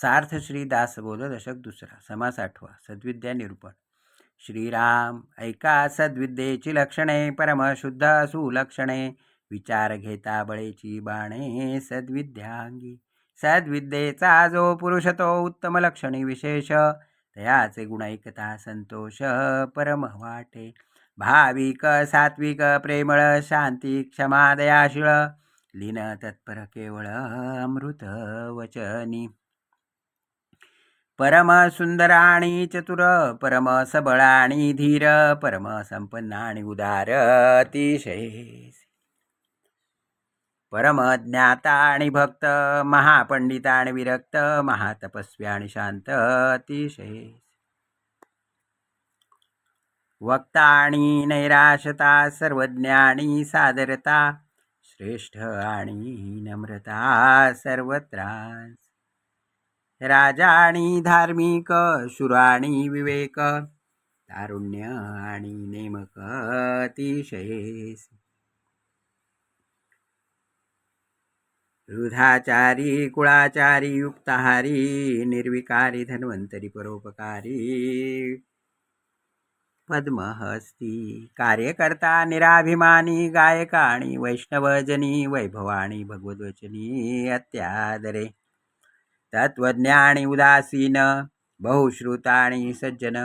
सार्थ श्री दासबोध दशक दुसरा समास आठवा सद्विद्या निरूपण. श्रीराम ऐका सद्विद्येची लक्षणे परमशुद्ध सुलक्षणे विचार घेता बळेची बाणे सद्विद्यांगी. सद्विद्येचा जो पुरुष तो उत्तम लक्षणी विशेष तयाचे गुण ऐकता संतोष परम वाटे. भाविक सात्विक प्रेमळ शांती क्षमादयाशीळ लीन तत्पर केवळ अमृत वचनी. परम चतुर परम सबळाणि धीर परम संपन्न उदार अतिशय परम भक्त महापंडिताणि विरक्त महातपस्व्याणि आणि शांत अतिशय वक्ता नैराशता सर्वज्ञानी सादरता श्रेष्ठ आणि नम्रता सर्वत्रास। राजा आणि धार्मिक शुराणी विवेक तारुण्य आणि नेमक अतिशय. वृधाचारी कुळाचारी युक्ताहारी निर्विकारी धन्वंतरी परोपकारी पद्महस्ती कार्यकर्ता निराभिमानी गायकाणी वैष्णवजनी वैभवाणी भगवद्वचनी अत्यादरे. तत्वज्ञानी उदासीन बहुश्रुताणी सज्जन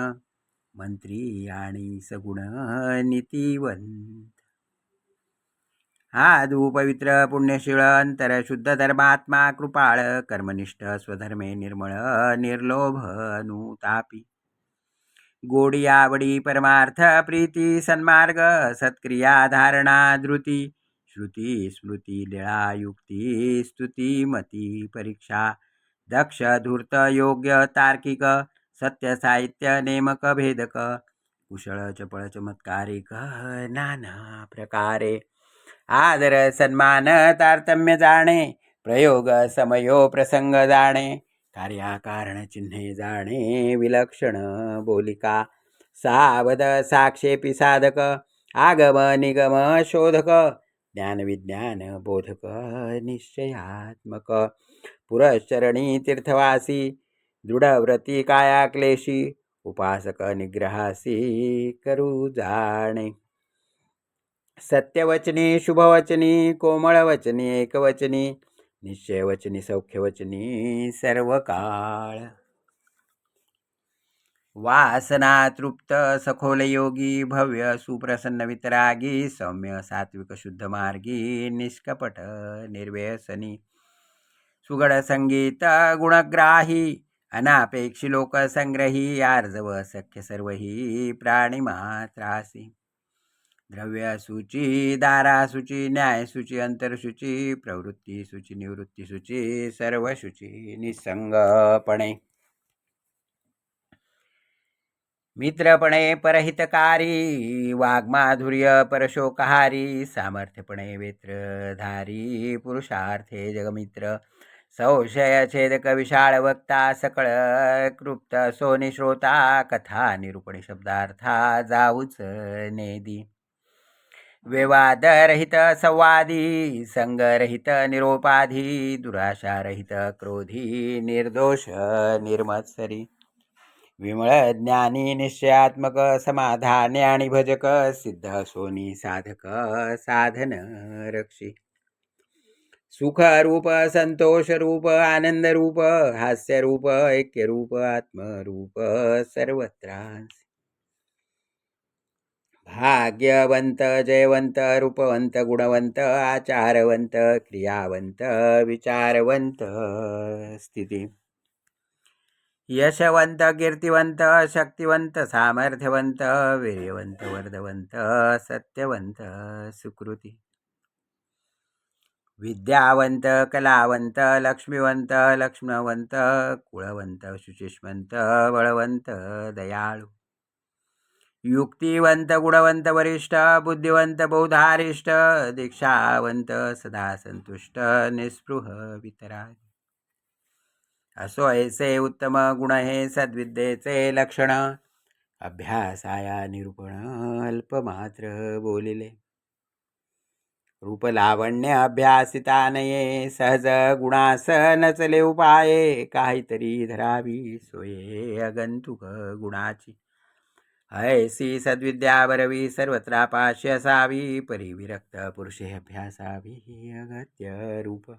मंत्री आणि सगुण नीतिवंत। हा पवित्र पुण्यशीळ अंतर शुद्ध धर्मात्मा कृपाळ कर्मनिष्ठ स्वधर्मे निर्मळ निर्लोभ अनुतापी। गोडी आवडी परमार्थ प्रीती सन्मार्ग सत्क्रिया धारणा धृती श्रुती स्मृती लिळा युक्ती स्तुती मती परीक्षा। दक्ष धूर्त योग्य तार्किक सत्य साहित्य नेमक भेदक कुशळ चपळ चमत्कारिक नाना प्रकारे. आदर सन्मान तारतम्य जाणे प्रयोग समयो प्रसंग जाणे कार्याकारण चिन्हे जाणे विलक्षण बोलिका सावध साक्षेपी साधक आगम निगम शोधक ज्ञानविज्ञान बोधक निश्चयात्मक पुरश्चरणी तीर्थवासी दृढव्रती काया क्लेशी उपासक निग्रहासी करू जाणे। सत्यवचनी शुभवचनी कोमळवचनी एकवचनी निश्चयवचनी सौख्यवचनी सर्व काळ वासना तृप्त सखोल योगी भव्य सुप्रसन्न वितरागी सौम्य सात्विक शुद्ध मार्गी निष्कपट निर्व्यसनी सुगड संगीत गुणग्राही अनापेक्षी लोकसंग्रही आर्जव सख्य सर्वही प्राणिमात्रासी द्रव्यसूची दारासूची न्यायसूची अंतरसूची प्रवृत्ती सूची निवृत्ती सूची सर्वशुची निसंगपणे मित्रपणे परहितकारी वाग्माधुर्य परशोकहारी सामर्थ्यपणे वेत्रधारी पुरुषार्थे जगमित्र संशय छेदक विशाळ वक्ता सकळ कृप्त सोनी श्रोता कथा निरूपणी शब्दार्था जाऊच नेदी। विवादरहित संवादी संगरहित निरोपाधी दुराशारहित क्रोधी निर्दोष निर्मत्सरी। विमळ ज्ञानी निश्चयात्मक समाधाने आणि भजक सिद्ध सोनी साधक साधन रक्षी. सुख रूप संतोष रूप आनंद रूप हास्य रूप ऐक्य रूप आत्मरूप सर्वत्र भाग्यवंत जयवंत रूपवंत गुणवंत आचारवंत क्रियावंत विचारवंत स्थिती. यशवंत कीर्तिवंत शक्तिवंत सामर्थ्यवंत वीर्यवंत वर्धवंत सत्यवंत सुकृती. विद्यावंत कलावंत लक्ष्मीवंत लक्ष्मणवंत कुळवंत शुचिष्मंत बळवंत दयाळू. युक्तिवंत गुणवंत वरिष्ठ बुद्धिवंत बौधारिष्ट दीक्षावंत सदा संतुष्ट निस्पृह वितराग. असो ऐसे उत्तम गुण हे सद्विद्येचे लक्षण. अभ्यासाया निरूपण अल्पमात्र बोलिले. रूपलावण्य अभ्यासितानये सहज गुणास नचले उपाये. काहीतरी धरावी सोये अगंतुक गुणाची. ऐसी सद्विद्या बरवी सर्वत्र पाश्य असावी परिविरक्त पुरुषे अभ्यासावी अगत्य रूप.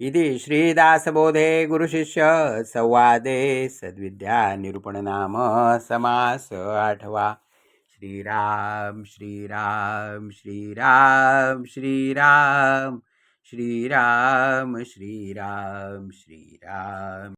इति श्रीदासबोधे गुरुशिष्य संवादे सद्विद्या निरूपणनाम समास आठवा। श्रीराम श्रीराम श्रीराम श्रीराम श्रीराम श्रीराम श्रीराम।